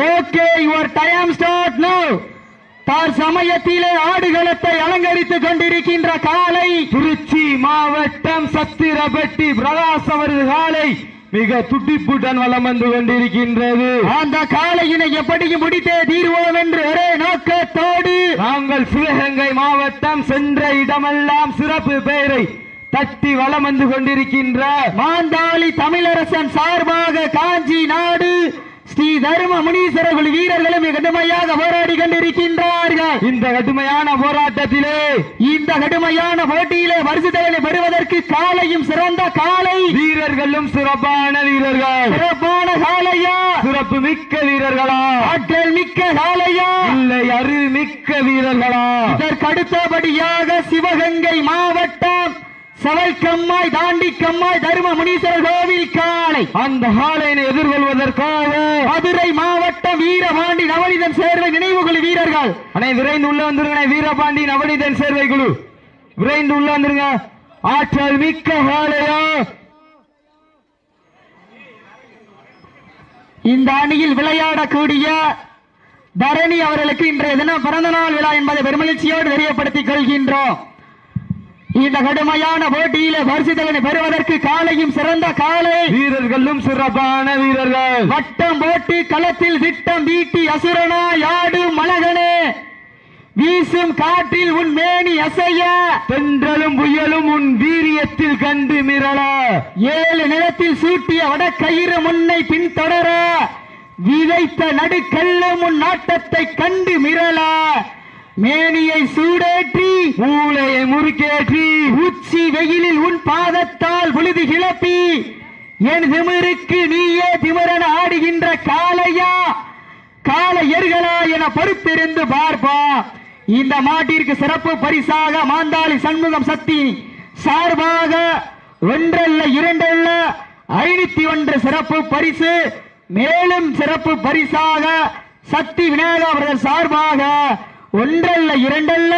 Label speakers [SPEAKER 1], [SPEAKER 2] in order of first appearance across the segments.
[SPEAKER 1] Okay your time start now தார் சமயத்திலே ஆடுகளத்தை அலங்கரித்துக் கொண்டிருக்கின்ற காலை
[SPEAKER 2] திருச்சி மாவட்டம் சத்திரப்பட்டி பிரகாஷ் அவரது காலை. மிக துடிப்புடன் வலம் வந்து கொண்டிருக்கின்றது.
[SPEAKER 1] அந்த காலையினை எப்படியும் முடித்தே தீர்வோம் என்று ஒரே நோக்கத்தோடு
[SPEAKER 2] நாங்கள் சிவகங்கை மாவட்டம் சென்ற இடமெல்லாம் சிறப்பு பெயரை தட்டி வலம் வந்து கொண்டிருக்கின்ற
[SPEAKER 1] மாந்தாளி தமிழரசன் சார்பாக காஞ்சி நாடு ஸ்ரீ தர்ம முனீஸ்வரர்கள் வீரர்களும் கடுமையாக போராடி கொண்டிருக்கின்றார்கள்.
[SPEAKER 2] இந்த கடுமையான போராட்டத்திலே
[SPEAKER 1] இந்த கடுமையான போட்டியிலே வருஷத்தவனை பெறுவதற்கு காலையும் சிறந்த காலை.
[SPEAKER 2] வீரர்களும் சிறப்பான வீரர்கள்.
[SPEAKER 1] சிறப்பான காலையா?
[SPEAKER 2] சிறப்பு மிக்க வீரர்களா?
[SPEAKER 1] ஆற்றல் மிக்க காலையா?
[SPEAKER 2] இல்லை அறி மிக்க வீரர்களா?
[SPEAKER 1] இதற்கு அடுத்தபடியாக சிவகங்கை மாவட்டம் செவல்கம்மாய் தாண்டிக்கம்மாய் தர்ம முனீஸ்வரர் கோவில் காலை
[SPEAKER 2] அந்த காலையினை எதிர்கொள்வதற்காக
[SPEAKER 1] மதுரை மாவட்டம் வீரபாண்டி நவனிதன் சேர்வை நினைவுகுழு வீரர்கள்.
[SPEAKER 2] அனை விரைந்து உள்ள வந்துருங்க வீரபாண்டி நவனிதன் சேர்வை குழு. விரைந்து உள்ள வந்துருங்க. ஆற்றல் மிக்க ஹாலையா
[SPEAKER 1] இந்த அணியில் விளையாடக்கூடிய தரணி அவர்களுக்கு இன்றைய தினம் பிறந்த நாள் விழா என்பதை பெருமகிழ்ச்சியோடு தெரியப்படுத்திக் கொள்கின்றோம். இந்த கடுமையான போட்டியிலே பரிசுதலனை பெறுவதற்கு காலையும் சிறந்த காலை.
[SPEAKER 2] வீரர்களும் சிறப்பான வீரர்கள்.
[SPEAKER 1] வட்டம் போட்டு களத்தில் திட்டம் வீட்டி அசுரனா யாடு மலகனே. வீசும் காற்றில் உன் மேனி அசைய.
[SPEAKER 2] தென்றலும் புயலும் உன் வீரியத்தில் கண்டு மிரள.
[SPEAKER 1] ஏழு நிலத்தில் சூட்டிய வடக்கயிறு முன்னை பின்தொடர. விதைத்த நடுக்கல்ல முன் நாட்டத்தை கண்டு மிரள. மேனியை சூடேற்றி
[SPEAKER 2] மூளையை முறுக்கேற்றி
[SPEAKER 1] உச்சி வெயிலில் உன் பாதத்தால் விழுது கிளப்பி என் திமிருக்கு நீயே திமிரன ஆடுகின்ற காளையா? காலையர்களா என பொறுத்திருந்து பார்ப்பா. இந்த மாட்டிற்கு சிறப்பு பரிசாக மாந்தாளி சண்முகம் சக்தி சார்பாக ஒன்றல்ல இரண்டல்ல ஐநூத்தி ஒன்று சிறப்பு பரிசு மேலும் சிறப்பு பரிசாக சக்தி விநாயகா அவர்கள் சார்பாக ஒன்றல்ல இரண்டல்ல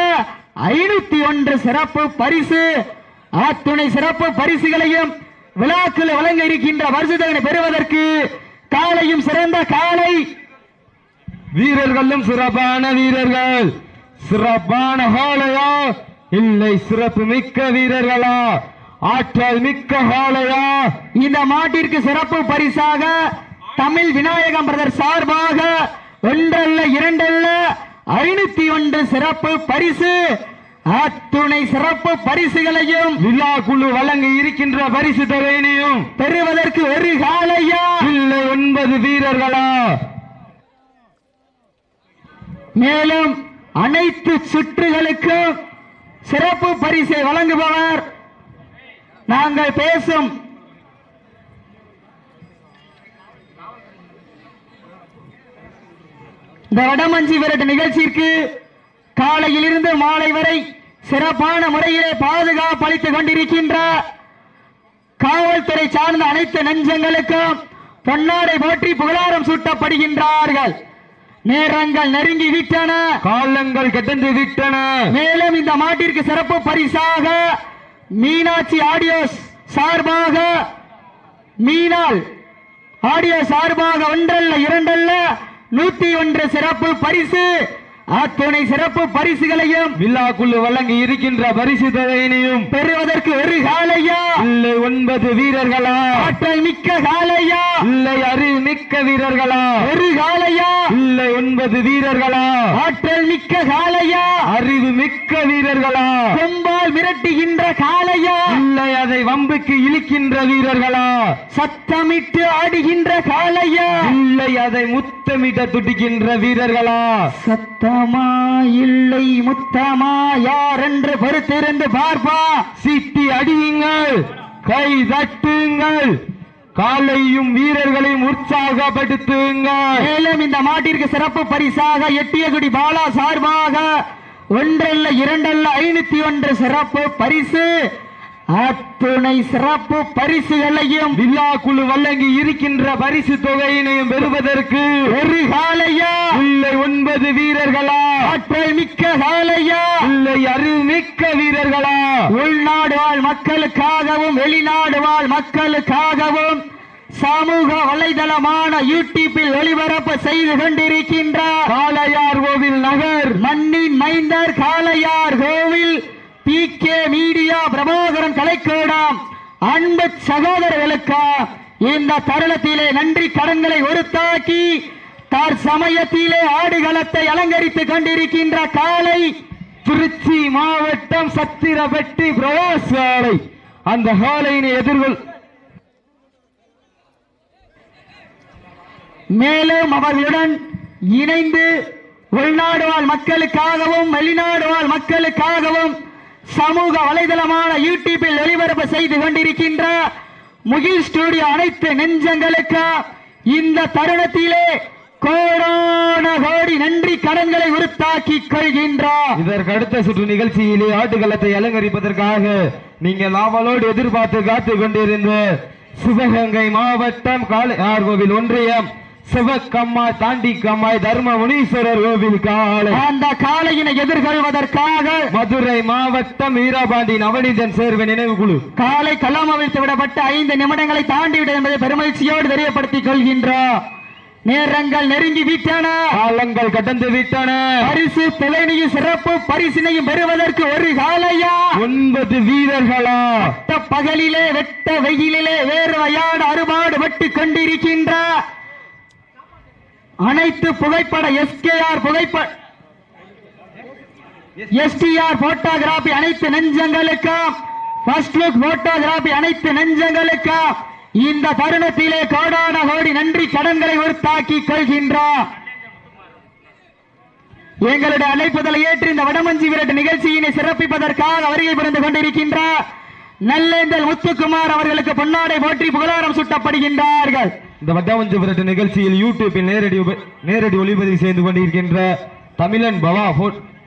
[SPEAKER 1] ஐநூத்தி ஒன்று சிறப்பு பரிசு. அத்துணை சிறப்பு பரிசுகளையும் விழாக்கள் வழங்க இருக்கின்ற வருஷத்தவனை பெறுவதற்கு காலையும் சிறந்த காலை.
[SPEAKER 2] வீரர்களும் சிறப்பான வீரர்கள். சிறப்பான காளையா? இல்லை சிறப்பு மிக்க வீரர்களா? ஆற்றல் மிக்க காளையா?
[SPEAKER 1] இந்த மாட்டிற்கு சிறப்பு பரிசாக தமிழ் விநாயகம் பிரதர் சார்பாக ஒன்றல்ல இரண்டல்ல ஐநூத்தி ஒன்று சிறப்பு பரிசு. அத்துணை சிறப்பு பரிசுகளையும்
[SPEAKER 2] விழா குழு வழங்க இருக்கின்ற பரிசு தொகையினையும்
[SPEAKER 1] பெறுவதற்கு ஒரு காலையா?
[SPEAKER 2] இல்லை ஒன்பது வீரர்களா?
[SPEAKER 1] மேலும் அனைத்து சுற்றுகளுக்கும் சிறப்பு பரிசை வழங்குபவர் நாங்கள் பேசும் இந்த வடமஞ்சி விரட்டு நிகழ்ச்சிக்கு காலையிலிருந்து மாலை வரை சிறப்பான முறையிலே பாதுகாப்பு அளித்துக் கொண்டிருக்கின்ற காவல்துறை சார்ந்த அனைத்து நெஞ்சங்களுக்கும் பொன்னாடை போற்றி புகழாரம் சூட்டப்படுகின்றார்கள். நேரங்கள் நெருங்கி விட்டன.
[SPEAKER 2] காலங்கள் கடந்து விட்டன.
[SPEAKER 1] மேலும் இந்த மாட்டிற்கு சிறப்பு பரிசாக மீனாட்சி ஆடியோஸ் சார்பாக மீனால் ஆடியோ சார்பாக ஒன்றல்ல இரண்டல்ல நூத்தி ஒன்று சிறப்பு பரிசு. அத்துணை சிறப்பு பரிசுகளையும்
[SPEAKER 2] குழு வழங்க இருக்கின்ற பரிசு தொகையினையும்
[SPEAKER 1] பெறுவதற்கு ஒரு காலையா
[SPEAKER 2] இல்லை ஒன்பது வீரர்களா?
[SPEAKER 1] ஆற்றல் மிக்க காலையா
[SPEAKER 2] இல்லை அறிவு மிக்க வீரர்களா?
[SPEAKER 1] ஒரு காலையா
[SPEAKER 2] இல்லை ஒன்பது வீரர்களா?
[SPEAKER 1] ஆற்றல் மிக்க காலையா
[SPEAKER 2] அறிவு மிக்க வீரர்களா?
[SPEAKER 1] கொம்பால் மிரட்டுகின்ற காலையா
[SPEAKER 2] இல்லை அதை வம்புக்கு இழுக்கின்ற வீரர்களா?
[SPEAKER 1] சத்தமிட்டு ஆடுகின்ற காலையா
[SPEAKER 2] இல்லை அதை முத்தமிட துடிக்கின்ற வீரர்களா?
[SPEAKER 1] சத்தமா இல்லை முத்தமா யார் என்று பொறுத்திருந்து பார்ப்பா?
[SPEAKER 2] சிட்டி அடியுங்கள் கை தட்டுங்கள் காலையும் வீரர்களையும் உற்சாகப்படுத்துங்க
[SPEAKER 1] மேலும் இந்த மாட்டிற்கு சிறப்பு பரிசாக எட்டியகுடி பாலா சார்பாக ஒன்றல்ல இரண்டல்ல ஐநூத்தி ஒன்று சிறப்பு பரிசு. அத்துணை சிறப்பு பரிசுகளையும்
[SPEAKER 2] விழா குழு வழங்கி இருக்கின்ற பரிசு தொகையினையும் பெறுவதற்கு
[SPEAKER 1] ஒரு காலையா
[SPEAKER 2] இல்லை ஒன்பது வீரர்களா?
[SPEAKER 1] ஆற்றல் மிக்க காலையா
[SPEAKER 2] இல்லை அறிவு மிக்க வீரர்களா?
[SPEAKER 1] உள்நாடு வாழ் மக்களுக்காகவும் வெளிநாடு வாழ் மக்களுக்காகவும் சமூக வலைதளமான யூடியூப்பில் ஒளிபரப்பு செய்து கொண்டிருக்கின்றார்
[SPEAKER 2] காளையார் கோவில் நகர்
[SPEAKER 1] மண்ணின் மைந்தர் Kalaiyar Kovil P K media Prabhakaran கலைக்கூடம். அன்பு சகோதரர்களுக்கு இந்த தருணத்திலே நன்றி கடன்களை ஒருத்தாக்கி தற்சமயத்திலே ஆடுகளத்தை அலங்கரித்துக் கொண்டிருக்கின்ற காலை
[SPEAKER 2] திருச்சி மாவட்டம் சத்திரப்பட்டி பிரகாசாலை அந்த ஹாலையினை எதிர்கொள்
[SPEAKER 1] மேலும் அவர்களுடன் இணைந்து உள்நாடு வாழ் மக்களுக்காகவும் வெளிநாடு வாழ் மக்களுக்காகவும் சமூக வலைதளமான யூடியூபில் ஒளிபரப்பு செய்து கொண்டிருக்கின்ற முகில் ஸ்டுடியோ அனைத்து நெஞ்சங்களுக்கு இந்த தருணத்திலே கோடான கோடி நன்றி கடன்களை உருத்தாக்கிக் கொள்கின்றார்
[SPEAKER 2] இதற்கு அடுத்த சுற்று நிகழ்ச்சியிலே ஆட்டுக்களத்தை அலங்கரிப்பதற்காக நீங்கள் ஆவலோடு எதிர்பார்த்து காத்துக் கொண்டிருந்த சிவகங்கை மாவட்டம் காளையார் கோவில் ஒன்றியம் சிவக்கம்மாய் தாண்டிக்கம்மாய் தர்ம முனீஸ்வரர் கோவில் காளை.
[SPEAKER 1] அந்த காளையினை எதிர்கொள்வதற்காக
[SPEAKER 2] மதுரை மாவட்டம் வீரபாண்டி நவநீதன் சேர்வை நினைவு குழு.
[SPEAKER 1] காலை களம் அவிழ்த்து விடப்பட்டு ஐந்து நிமிடங்களை தாண்டிவிட்டது என்பதை பெருமகிழ்ச்சியோடு தெரியப்படுத்திக் கொள்கின்றோம். நேரங்கள் நெருங்கி விட்டன.
[SPEAKER 2] காலங்கள் கடந்து விட்டன.
[SPEAKER 1] பரிசு தலைமையும் சிறப்பு பரிசினையும் பெறுவதற்கு ஒரு காலையா
[SPEAKER 2] ஒன்பது வீரர்களா?
[SPEAKER 1] வெட்ட பகலிலே வெட்ட வெயிலிலே வேர்வையாடு அறுபாடு பட்டு கொண்டிருக்கின்ற அனைத்து புகைப்பட எஸ்கேஆர் புகைப்பட எஸ்டிஆர் போட்டோகிராபி அனைத்து நெஞ்சங்களுக்கும். ஃபர்ஸ்ட் லுக் போட்டோகிராபி அனைத்து நெஞ்சங்களுக்கும். இந்த தருணத்திலே கோடான கோடி நன்றி கடன்களை உறுத்தாக்கி கொள்கின்றோம். எங்களுடைய அழைப்புதலை ஏற்று இந்த வடமஞ்சி விரட்டு நிகழ்ச்சியினை சிறப்பிப்பதற்காக வருகை புரிந்து கொண்டிருக்கின்ற நல்லேந்தல் முத்துக்குமார் அவர்களுக்கு பொன்னாடை போற்றி புகழாரம் சுட்டப்படுகின்றார்கள்.
[SPEAKER 2] இந்த வட்டவஞ்சு விரட்டு நிகழ்ச்சியில் யூடியூப்பில் நேரடி நேரடி ஒளிப்பதிவு செய்து கொண்டிருக்கின்ற தமிழன் பவா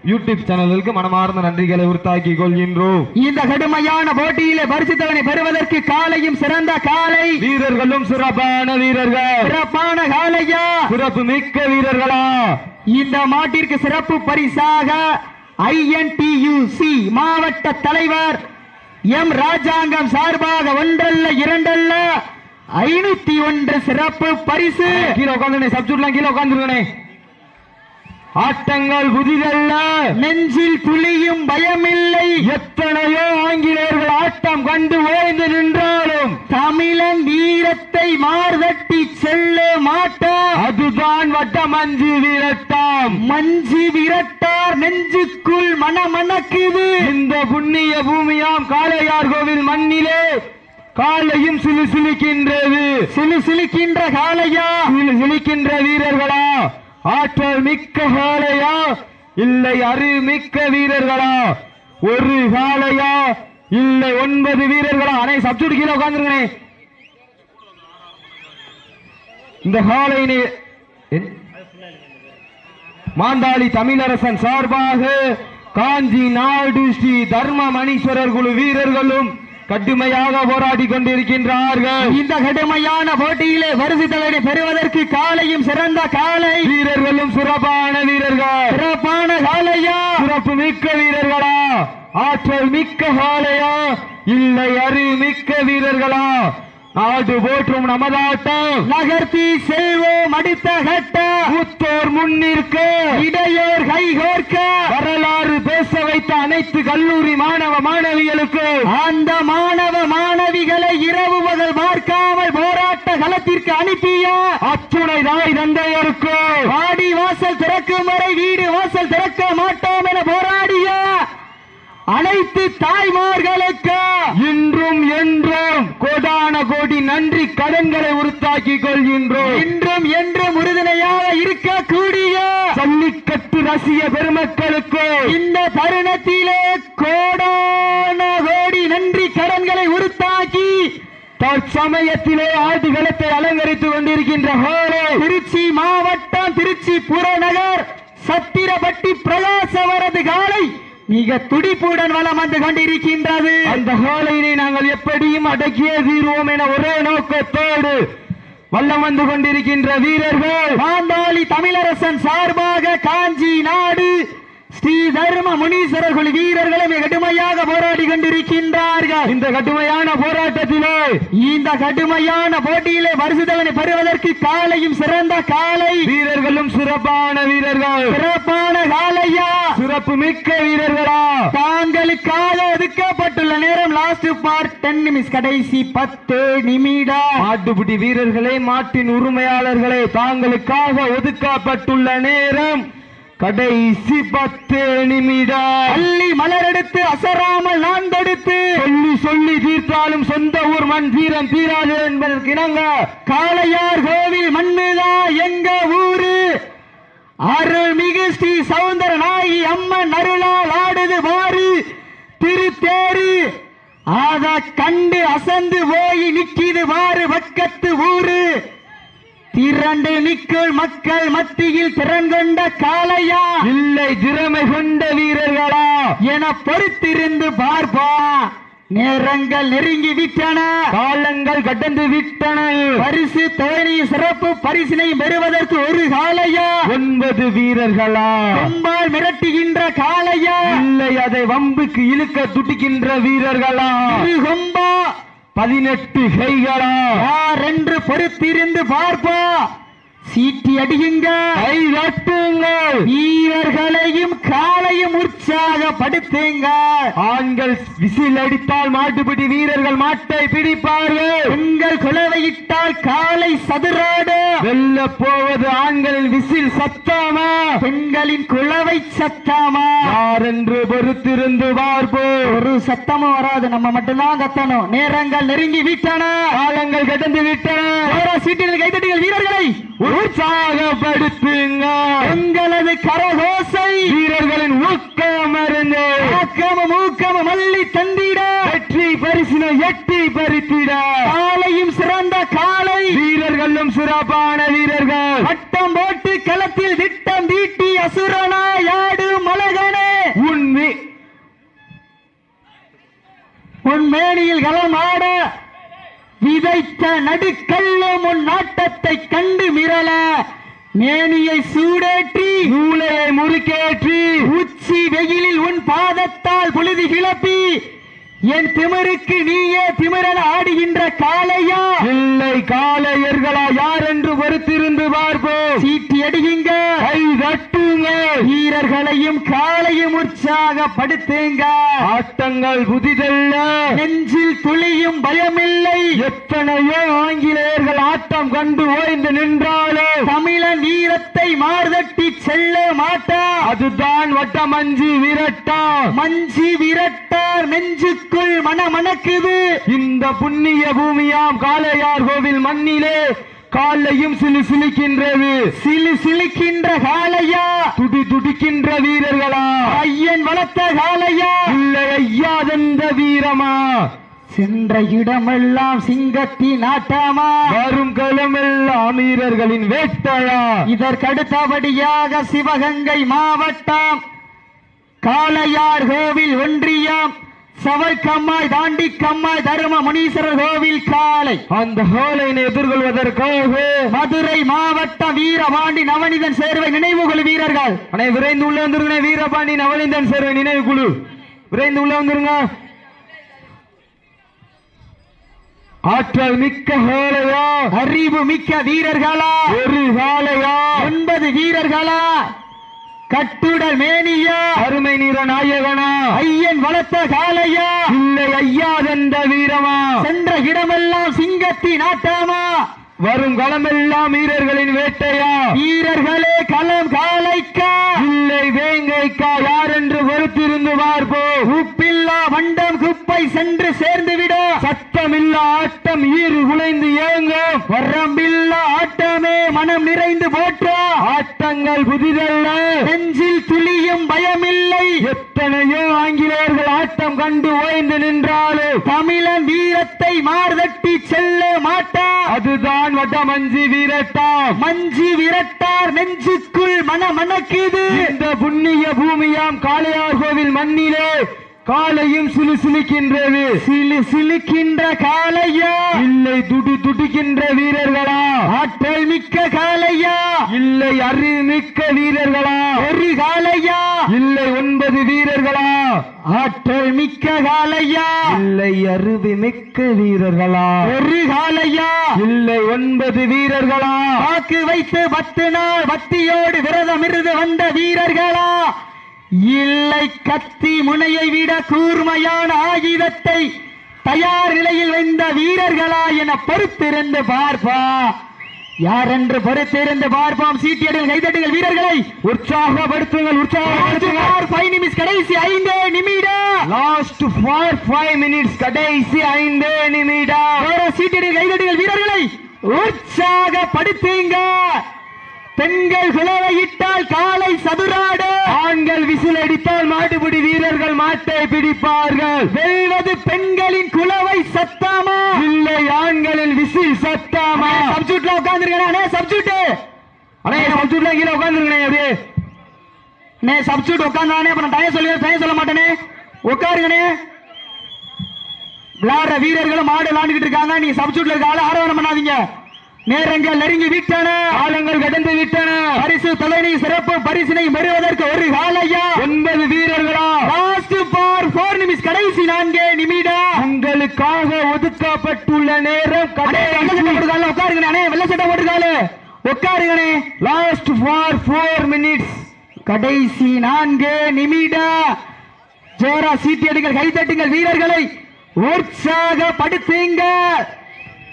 [SPEAKER 2] யூடியூப் சேனலுக்கு மனமார்ந்த நன்றிகளை உறுத்தாக்கிக் கொள்கின்றோம்.
[SPEAKER 1] இந்த கடுமையான போட்டியிலே பரிசுத்தவனை பெறுவதற்கு காலையும் சிறந்த காலை.
[SPEAKER 2] வீரர்களும் சிறப்பான வீரர்கள்.
[SPEAKER 1] சிறப்பான காலையா?
[SPEAKER 2] சிறப்பு மிக்க வீரர்களா?
[SPEAKER 1] இந்த மாட்டிற்கு சிறப்பு பரிசாக ஐஎன்டியூசி மாவட்ட தலைவர் எம் ராஜாங்கம் சார்பாக ஒன்றல்ல இரண்டல்ல ஐநூத்தி ஒன்று சிறப்பு பரிசு.
[SPEAKER 2] கீழே உட்காந்து சப்ஜூட்லாம் கீழே உட்காந்துருக்கனே ஆட்டங்கள் புதிதல்ல
[SPEAKER 1] நெஞ்சில் துளியும் பயமில்லை.
[SPEAKER 2] எத்தனையோ ஆங்கிலேயர்கள் ஆட்டம் கண்டு ஓய்ந்து நின்றாலும்
[SPEAKER 1] தமிழன் வீரத்தை மார்தட்டி செல்ல மாட்டார்.
[SPEAKER 2] அதுதான் வட்டமஞ்சு வீரட்டாம்.
[SPEAKER 1] மஞ்சு விரட்டார் நெஞ்சுக்குள் மனமணக்குது.
[SPEAKER 2] இந்த புண்ணிய பூமியாம் காளையார் கோவில் மண்ணிலே காலையும் சிலு சிலுக்கின்றது.
[SPEAKER 1] சிலு சிலுக்கின்ற காளையா?
[SPEAKER 2] சிலு சிலுக்கின்ற வீரர்களா? ஆற்றல் மிக்க காளையா? இல்லை அறி மிக்க வீரர்களா? ஒரு காளையா? இல்லை ஒன்பது வீரர்களா? அனை சப்ஜூட் கீழே உட்காந்துருக்கனே இந்த காளையினை என்- மாந்தாளி தமிழரசன் சார்பாக காஞ்சி நாடு ஸ்ரீ தர்ம மணீஸ்வரர் குழு வீரர்களும் கடுமையாக போராடி கொண்டிருக்கின்றார்கள்.
[SPEAKER 1] இந்த கடுமையான போட்டியிலே வருசித்தவனை பெறுவதற்கு காலையும் சிறந்த காலை.
[SPEAKER 2] வீரர்களும் சிறப்பான வீரர்கள்.
[SPEAKER 1] சிறப்பான காலையா?
[SPEAKER 2] சிறப்பு மிக்க வீரர்களா? ஆற்றல் மிக்க காளையா இல்லை அறி மிக்க வீரர்களா? நாடு போற்றும் நமதாட்டம்
[SPEAKER 1] நகர்த்தி செல்வோம் அடுத்த கட்ட.
[SPEAKER 2] மூத்தோர் முன்னிற்க.
[SPEAKER 1] இடையோர் கைகோர்க்க.
[SPEAKER 2] வரலாறு பேச வைத்த அனைத்து கல்லூரி மாணவ மாணவிகளுக்கு.
[SPEAKER 1] அந்த மாணவ மாணவிகளை இரவு பகல் பார்க்காமல் போராட்ட களத்திற்கு அனுப்பிய.
[SPEAKER 2] அத்துணை தாய் தந்தையருக்கு.
[SPEAKER 1] வாடி வாசல் திறக்கும் வரை வீடு வாசல் திறக்க மாட்டோம் என போராடிய அனைத்து தாய்மார்களுக்கு.
[SPEAKER 2] இன்றும் என்றும் கோடி கடன்களை உறுத்தாக்கிக் கொள்கின்றோம்.
[SPEAKER 1] இன்றும் என்றும் உறுதுணையாக இருக்கக்கூடிய
[SPEAKER 2] ஜல்லிக்கட்டு ரசிக பெருமக்களுக்கு.
[SPEAKER 1] இந்த தருணத்திலே கோடான கோடி நன்றி கடன்களை உருத்தாக்கி
[SPEAKER 2] தற்சமயத்திலே ஆடுகளத்தை அலங்கரித்துக் கொண்டிருக்கின்ற ஹோரே.
[SPEAKER 1] திருச்சி மாவட்டம் திருச்சி புறநகர் சத்திரப்பட்டி பிரகாசவரது காலை. மிக துடிப்புடன் வலம் வந்து கொண்டிருக்கின்றது.
[SPEAKER 2] அந்த ஹோலையினை நாங்கள் எப்படியும் அடக்கியே தீர்வோம் என ஒரே நோக்கத்தோடு வல்லம் வந்து கொண்டிருக்கின்ற வீரர்கள்.
[SPEAKER 1] மாந்தாளி தமிழரசன் சார்பாக காஞ்சி நாடு ஸ்ரீ தர்ம முனீஸ்வரர் குழு வீரர்களும் கடுமையாக போராடி கொண்டிருக்கின்றார்கள்.
[SPEAKER 2] இந்த கடுமையான போராட்டத்திலே
[SPEAKER 1] இந்த கடுமையான போட்டியிலே வருஷதவனை பெறுவதற்கு காலையும் சிறந்த காலை.
[SPEAKER 2] வீரர்களும் சிறப்பான வீரர்கள்.
[SPEAKER 1] சிறப்பான காலையா?
[SPEAKER 2] சிறப்பு மிக்க வீரர்களா?
[SPEAKER 1] தாங்களுக்காக ஒதுக்கப்பட்டுள்ள நேரம் லாஸ்ட் பார்ட் டென் நிமிஷம் கடைசி பத்து நிமிடம்.
[SPEAKER 2] மாட்டுப்பிடி வீரர்களே மாட்டின் உரிமையாளர்களே தாங்களுக்காக ஒதுக்கப்பட்டுள்ள நேரம். கடைசி பத்து நிமிடம்.
[SPEAKER 1] அள்ளி மலரெடுத்து அசராமல் நான் தொடுத்து.
[SPEAKER 2] சொல்லி சொல்லி தீர்த்தாலும் சொந்த ஊர் மண் தீரம் தீராது என்பதற்கு இணங்க
[SPEAKER 1] காளையார் கோவில் மண்ணுதா எங்க ஊரு? அருள்மிகு ஸ்ரீ சவுந்தர நாயகி அம்மன் அருளால் ஆடுது மாறு திருத்தேரு. அத கண்டு அசந்து போய் நிக்கிது மாறு பக்கத்து ஊரு. திரண்டு நிக்குள் மக்கள் மத்தியில் திறன் கொண்ட காளையா?
[SPEAKER 2] இல்லை திறமை கொண்ட வீரர்களா?
[SPEAKER 1] என பொறுத்திருந்து பார்ப்பா. நேரங்கள் நெருங்கி விட்டன.
[SPEAKER 2] காலங்கள் கடந்து விட்டன.
[SPEAKER 1] பரிசு தேனி சிறப்பு பரிசினை பெறுவதற்கு ஒரு காளையா?
[SPEAKER 2] ஒன்பது வீரர்களா?
[SPEAKER 1] கொம்பால் மிரட்டுகின்ற காளையா?
[SPEAKER 2] இல்லை அதை வம்புக்கு இழுக்க துடிக்கின்ற வீரர்களா?
[SPEAKER 1] கொம்பா?
[SPEAKER 2] பதினெட்டு கைகளா.
[SPEAKER 1] என்று பொறுத்திருந்து பார்ப்பா சீட்டி அடியுங்க.
[SPEAKER 2] கை தட்டுங்கள்
[SPEAKER 1] காலையும் உற்சாகப்படுத்துங்க
[SPEAKER 2] ஆண்கள் விசில் அடித்தால் மாட்டுப்பிடி வீரர்கள் மாட்டை பிடிப்பார்கள்.
[SPEAKER 1] உங்கள் குலவையிட்டால் காலை சதுராடு.
[SPEAKER 2] வெல்ல போவது ஆண்களின் விசில் சத்தாமா?
[SPEAKER 1] பெண்களின் குலவை சத்தாமா?
[SPEAKER 2] யார் என்று பொறுத்திருந்து பார்ப்போம்
[SPEAKER 1] ஒரு சத்தமும் வராது. நம்ம மட்டும்தான் கத்தணும் நேரங்கள் நெருங்கி விட்டன.
[SPEAKER 2] காலங்கள் கடந்து விட்டன.
[SPEAKER 1] சீட்டில் கைத்தட்டிகள் வீரர்களை.
[SPEAKER 2] உற்சாகப்படுத்துங்க.
[SPEAKER 1] எங்களது கரகோசை.
[SPEAKER 2] வீரர்களின் ஊக்கம் மருந்து
[SPEAKER 1] ஆக்கம மூக்கம மல்லி தந்திட.
[SPEAKER 2] வெற்றி பரிசினை எட்டி பறித்திட.
[SPEAKER 1] காலையும் சிறந்த காலை.
[SPEAKER 2] வீரர்களும் சிறப்பான வீரர்கள்.
[SPEAKER 1] வட்டம் போட்டு களத்தில் திட்டம் தீட்டி அசுரனா யாடு மலகனே.
[SPEAKER 2] உண்மை
[SPEAKER 1] உன் மேனியில் களமாட விதைத்த நடுக்கல்லும் உன் நாட்டத்தை கண்டு மிரள. மேனியை சூடேற்றி
[SPEAKER 2] மூளையை முறுக்கேற்றி
[SPEAKER 1] உச்சி வெயிலில் உன் பாதத்தால் புழுதி கிளப்பி என் திமிருக்கு நீயே திமிரன ஆடுகின்ற காளையா?
[SPEAKER 2] இல்லை காளையர்களா யார் என்று பொறுத்திருந்து பார்ப்போம்.
[SPEAKER 1] சீட்டி அடியுங்க.
[SPEAKER 2] கை தட்டுங்க
[SPEAKER 1] வீரர்களையும் காளையும் உற்சாகப்படுத்துங்க
[SPEAKER 2] ஆட்டங்கள் புதிதல்ல.
[SPEAKER 1] நெஞ்சில் துளியும் பயமில்லை.
[SPEAKER 2] எத்தனையோ ஆங்கிலேயர்கள் ஆட்டம் கண்டு ஓய்ந்து நின்றாலும்
[SPEAKER 1] தமிழன் வீரத்தை மார்தட்டி செல்ல மாட்டா.
[SPEAKER 2] அதுதான் வட்டமஞ்சி விரட்டா.
[SPEAKER 1] மஞ்சி விரட்டார் நெஞ்சுக்குள் மனமணக்குது.
[SPEAKER 2] இந்த புண்ணிய பூமியாம் காளையார் கோவில் மண்ணிலே காலையும் சிலு சிலிக்கின்றது.
[SPEAKER 1] சிலு சிலுக்கின்ற காளையா
[SPEAKER 2] துடி துடிக்கின்ற வீரர்களா?
[SPEAKER 1] ஐயன் வளர்த்த காளையா
[SPEAKER 2] இல்லை ஐயாதெந்த வீரமா?
[SPEAKER 1] சென்ற இடமெல்லாம் சிங்கத்தின் ஆட்டமா
[SPEAKER 2] வரும் களமெல்லாம் வீரர்களின் வேட்டையா?
[SPEAKER 1] இதற்கடுத்தபடியாக சிவகங்கை மாவட்டம் காளையார் கோவில் ஒன்றியம் சவைக்கம்மாய் தாண்டி கம்மாய் தரும முனீஸ்வரர் கோவில் காலை.
[SPEAKER 2] அந்த ஹோலைனை எதிர்கொள்வதற்காக
[SPEAKER 1] மதுரை மாவட்டம் வீரபாண்டி நவனிதன் சேர்வை நினைவுகள் வீரர்கள்.
[SPEAKER 2] அனை விரைந்து உள்ள வந்துருங்க வீரபாண்டி நவலிந்தன் சேர்வை நினைவு குழு. விரைந்து உள்ள வந்துருங்க. ஆற்றல் மிக்க ஹோலையா
[SPEAKER 1] அறிவு மிக்க வீரர்களா.
[SPEAKER 2] ஒரு காலையா
[SPEAKER 1] ஒன்பது வீரர்களா. கட்டுடல் மேனியா.
[SPEAKER 2] அருமை நீர நாயகனா.
[SPEAKER 1] ஐயன் வளர்த்த காளையா
[SPEAKER 2] இல்லை ஐயாதெந்த வீரமா.
[SPEAKER 1] சென்ற இடமெல்லாம் சிங்கத்தின் ஆட்டமா
[SPEAKER 2] வரும் களமெல்லாம் வீரர்களின் வேட்டையா.
[SPEAKER 1] வீரர்களே களம் காளைக்கா
[SPEAKER 2] இல்லை வேங்கைக்கா யார் என்று பொறுத்திருந்து பார்ப்போம்.
[SPEAKER 1] உப்பில்லா வண்டம் போய் சென்று சேர்ந்துவிட.
[SPEAKER 2] சத்தமில்லா ஆட்டம் ஈறு குலைந்து ஏங்கும்
[SPEAKER 1] வரம்பில்லா ஆட்டமே மனம் நிறைந்து போற்றா.
[SPEAKER 2] ஆட்டங்கள் புதிதல்ல.
[SPEAKER 1] நெஞ்சில் துளியும் பயமில்லை.
[SPEAKER 2] எத்தனையோ ஆங்கிலேயர்கள் ஆட்டம் கண்டு ஓய்ந்து நின்றாலும்
[SPEAKER 1] தமிழன் வீரத்தை மார்தட்டி செல்ல மாட்டா.
[SPEAKER 2] அதுதான் வட மஞ்சி வீரட்டா
[SPEAKER 1] மஞ்சி விரட்டார் நெஞ்சுக்குள் மனமணக்குது.
[SPEAKER 2] இந்த புண்ணிய பூமியாம் காளையார் கோவில் மண்ணிலே காலையும் சிலு சிலுக்கின்றது
[SPEAKER 1] சிலு சிலுக்கின்ற காளையா?
[SPEAKER 2] இல்லை துடி துடிக்கின்ற வீரர்களா?
[SPEAKER 1] ஆற்றல் மிக்க காளையா?
[SPEAKER 2] இல்லை அறிவுமிக்க வீரர்களா?
[SPEAKER 1] ஒரு காளையா?
[SPEAKER 2] இல்லை ஒன்பது வீரர்களா?
[SPEAKER 1] ஆற்றல் மிக்க காளையா?
[SPEAKER 2] இல்லை அறிவுமிக்க வீரர்களா?
[SPEAKER 1] ஒரு காளையா?
[SPEAKER 2] இல்லை ஒன்பது வீரர்களா?
[SPEAKER 1] வாக்கு வைத்து பத்து நாள் பக்தியோடு விரதம் இருந்து வந்த வீரர்களா? இல்லை கத்தி முனையை விட கூர்மையான ஆயுதத்தை தயார் நிலையில் வைந்த வீரர்களா என பொறுத்திருந்து பார்ப்பா யார் என்று பொறுத்திருந்து பார்ப்போம்? சீட்டியடிகள் கைதட்டுங்கள் வீரர்களை
[SPEAKER 2] உற்சாகப்படுத்துங்கள் உற்சாகப்படுத்துங்கள்.
[SPEAKER 1] கடைசி ஐந்து நிமிடம்.
[SPEAKER 2] லாஸ்ட் ஃபார் ஃபைவ் மினிட்ஸ் கடைசி ஐந்து நிமிடம்.
[SPEAKER 1] வேற சீட்டியடிகள் கைதட்டுங்கள் வீரர்களை உற்சாகப்படுத்துங்க. பெண்கள் குலவையிட்டால் காலை சதுராடு.
[SPEAKER 2] ஆண்கள் விசில் அடித்தால் மாட்டுப்பிடி வீரர்கள் மாட்டை பிடிப்பார்கள்.
[SPEAKER 1] வெல்வது பெண்களின் குலவை சத்தாமா?
[SPEAKER 2] இல்லை ஆண்களில் விசில் சத்தாமா?
[SPEAKER 1] சப்ஜூட்ல உட்காந்துருக்கே சப்ஜூட்
[SPEAKER 2] அண்ணே சப்ஜூட்ல கீழே உட்காந்துருக்கேன் அப்படியே
[SPEAKER 1] நே சப்ஜூட் உட்காந்தானே அப்புறம் டைம் சொல்லி டைம் சொல்ல மாட்டேனே. உட்காருங்கண்ணே. விளையாடுற வீரர்களும் மாடு விளையாண்டுகிட்டு இருக்காங்க நீ சப்ஜூட்ல இருக்க ஆள ஆரோகணம் பண்ணாதீங்க. நேரங்கள் நெருங்கி விட்டன.
[SPEAKER 2] காலங்கள் கடந்து விட்டன.
[SPEAKER 1] பரிசு தலைமை சிறப்பு பரிசினை பெறுவதற்கு ஒரு காலையா?
[SPEAKER 2] ஒன்பது வீரர்களா?
[SPEAKER 1] லாஸ்ட் ஃபார் போர் நிமிஷம் கடைசி நான்கு நிமிடம்
[SPEAKER 2] உங்களுக்காக ஒதுக்கப்பட்டுள்ள நேரம்
[SPEAKER 1] உட்காருங்கண்ணே வெள்ளை சட்டை போட்டுக்கால. உட்காருங்கண்ணே.
[SPEAKER 2] லாஸ்ட் ஃபார் ஃபோர் மினிட்ஸ்
[SPEAKER 1] கடைசி நான்கு நிமிடம் ஜோரா சீட்டி எடுங்கள் கைத்தட்டுங்கள் வீரர்களை. உற்சாகப்படுத்துங்க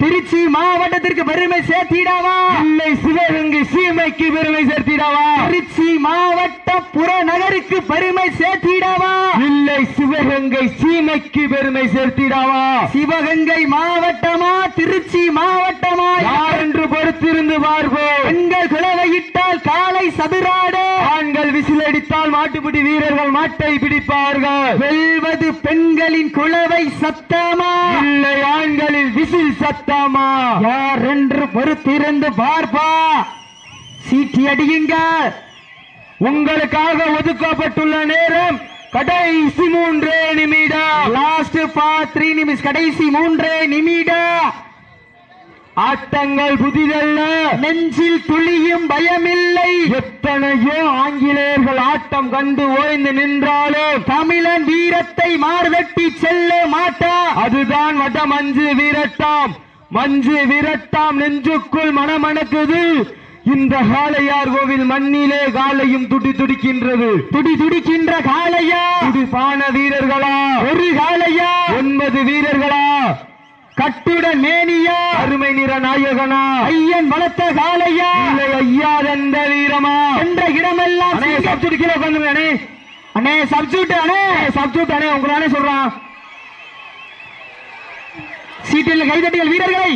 [SPEAKER 1] திருச்சி மாவட்டத்திற்கு பெருமை சேர்த்திடவா?
[SPEAKER 2] இல்லை சிவகங்கை சீமைக்கு பெருமை சேர்த்திடவா?
[SPEAKER 1] திருச்சி மாவட்ட புறநகருக்கு பெருமை சேர்த்திடவா?
[SPEAKER 2] இல்லை சிவகங்கை சீமைக்கு பெருமை சேர்த்திடவா?
[SPEAKER 1] சிவகங்கை மாவட்டமா திருச்சி மாவட்டமா?
[SPEAKER 2] யார் என்று பொறுத்திருந்து பார்ப்போம்.
[SPEAKER 1] பெண்கள் குலவையிட்டால் காலை சதுராடு.
[SPEAKER 2] அடித்தால் மாட்டுப்பிடி வீரர்கள் மாட்டை பிடிப்பார்கள்.
[SPEAKER 1] வெல்வது பெண்களின் குலவை சத்தமா?
[SPEAKER 2] இல்லை ஆண்களில் விசில் சத்தாமா?
[SPEAKER 1] யார் என்று பொறுத்திருந்து பார்ப்பா? சீட்டி அடியுங்க
[SPEAKER 2] உங்களுக்காக ஒதுக்கப்பட்டுள்ள நேரம் கடைசி மூன்றே நிமிடம்.
[SPEAKER 1] லாஸ்ட் பா த்ரீ நிமிஷம் கடைசி மூன்றே நிமிடம்.
[SPEAKER 2] ஆட்டங்கள் புதிதல்ல.
[SPEAKER 1] நெஞ்சில் துளியும் பயமில்லை.
[SPEAKER 2] எத்தனையோ ஆங்கிலேயர்கள் ஆட்டம் கண்டு ஓய்ந்து நின்றாலும்
[SPEAKER 1] தமிழன் வீரத்தை மார்வெட்டி செல்ல மாட்டா.
[SPEAKER 2] அதுதான் வட மஞ்சு விரட்டாம். மஞ்சு விரட்டாம் நெஞ்சுக்குள் மனமணக்குது. இந்த காளையார் கோவில் மண்ணிலே காலையும் துடி துடிக்கின்றது.
[SPEAKER 1] துடி துடிக்கின்ற காளையா?
[SPEAKER 2] துடிப்பான வீரர்களா?
[SPEAKER 1] ஒரு காளையா?
[SPEAKER 2] ஒன்பது வீரர்களா?
[SPEAKER 1] கட்டுடன் மேனியா.
[SPEAKER 2] அருமை நிற நாயகனா.
[SPEAKER 1] ஐயன் வளர்த்த காளையா.
[SPEAKER 2] இல்லை ஐயா எந்த வீரமா.
[SPEAKER 1] என்ற இடமெல்லாம்
[SPEAKER 2] அண்ணே. சப்ஜெக்ட் கீழே உட்காந்துங்க அண்ணே.
[SPEAKER 1] அண்ணே சப்ஜூட் அண்ணே.
[SPEAKER 2] சப்ஜெக்ட் அண்ணே. உங்க நானே சொல்றான்.
[SPEAKER 1] சீட்டில் கைதட்டுங்கள் வீரர்களை.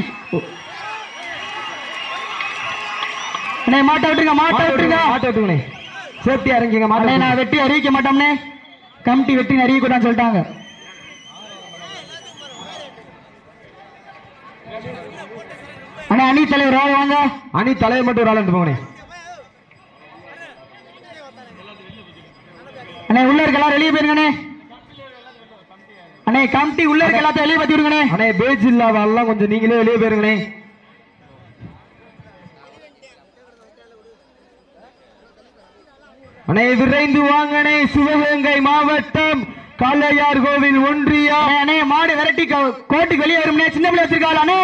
[SPEAKER 1] அண்ணே மாட்ட விட்டுருங்க மாட்ட விட்டுருங்க
[SPEAKER 2] மாட்ட விட்டுங்கண்ணே சேஃப்டி
[SPEAKER 1] அண்ணே
[SPEAKER 2] மாட்ட
[SPEAKER 1] நான் வெட்டி அறிவிக்க மாட்டோம்னே. கமிட்டி வெட்டி அறிவிக்க கூடாதுன்னு சொல்லிட்டாங்க அண்ணே அணி தலைவர் வாங்க வாங்க?
[SPEAKER 2] அணி தலைவர் மட்டும் ஒரு ஆள் போங்கண்ணே.
[SPEAKER 1] அண்ணே உள்ள இருக்க எல்லாரும் வெளியே போயிருங்கண்ணே. அண்ணே கமிட்டி உள்ள இருக்க எல்லாத்தையும் வெளியே பத்தி விடுங்கண்ணே.
[SPEAKER 2] அண்ணே பேஜ் இல்லாத ஆள்லாம் கொஞ்சம் நீங்களே வெளியே போயிருங்கண்ணே. அண்ணே விரைந்து வாங்கண்ணே சிவகங்கை மாவட்டம் காளையார் கோவில் ஒன்றியம்.
[SPEAKER 1] அண்ணே, மாடு விரட்டி கோட்டுக்கு வெளியே வரும்னே சின்ன பிள்ளை வச்சிருக்காள் அண்ணே.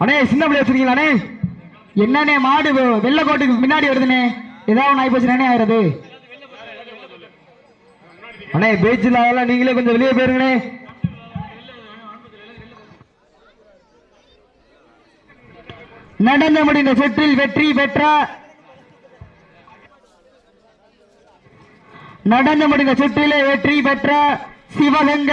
[SPEAKER 2] அண்ணே சின்ன பிள்ளை வச்சிருக்கீங்களா
[SPEAKER 1] என்னண்ணே மாடு வெ- கோட்டுக்கு முன்னாடி வருதுண்ணே. ஏதாவது நாய் போச்சுனே ஆயிடுது
[SPEAKER 2] அண்ணே பேஜ் இல்லாதெல்லாம் நீங்களே கொஞ்சம் வெளியே போயிருங்கண்ணே.
[SPEAKER 1] நடந்த முடிந்த சுற்றில் வெற்றி பெற்ற நடந்து முடிந்த சுற்றிலே வெற்றி பெற்ற சிவகங்கை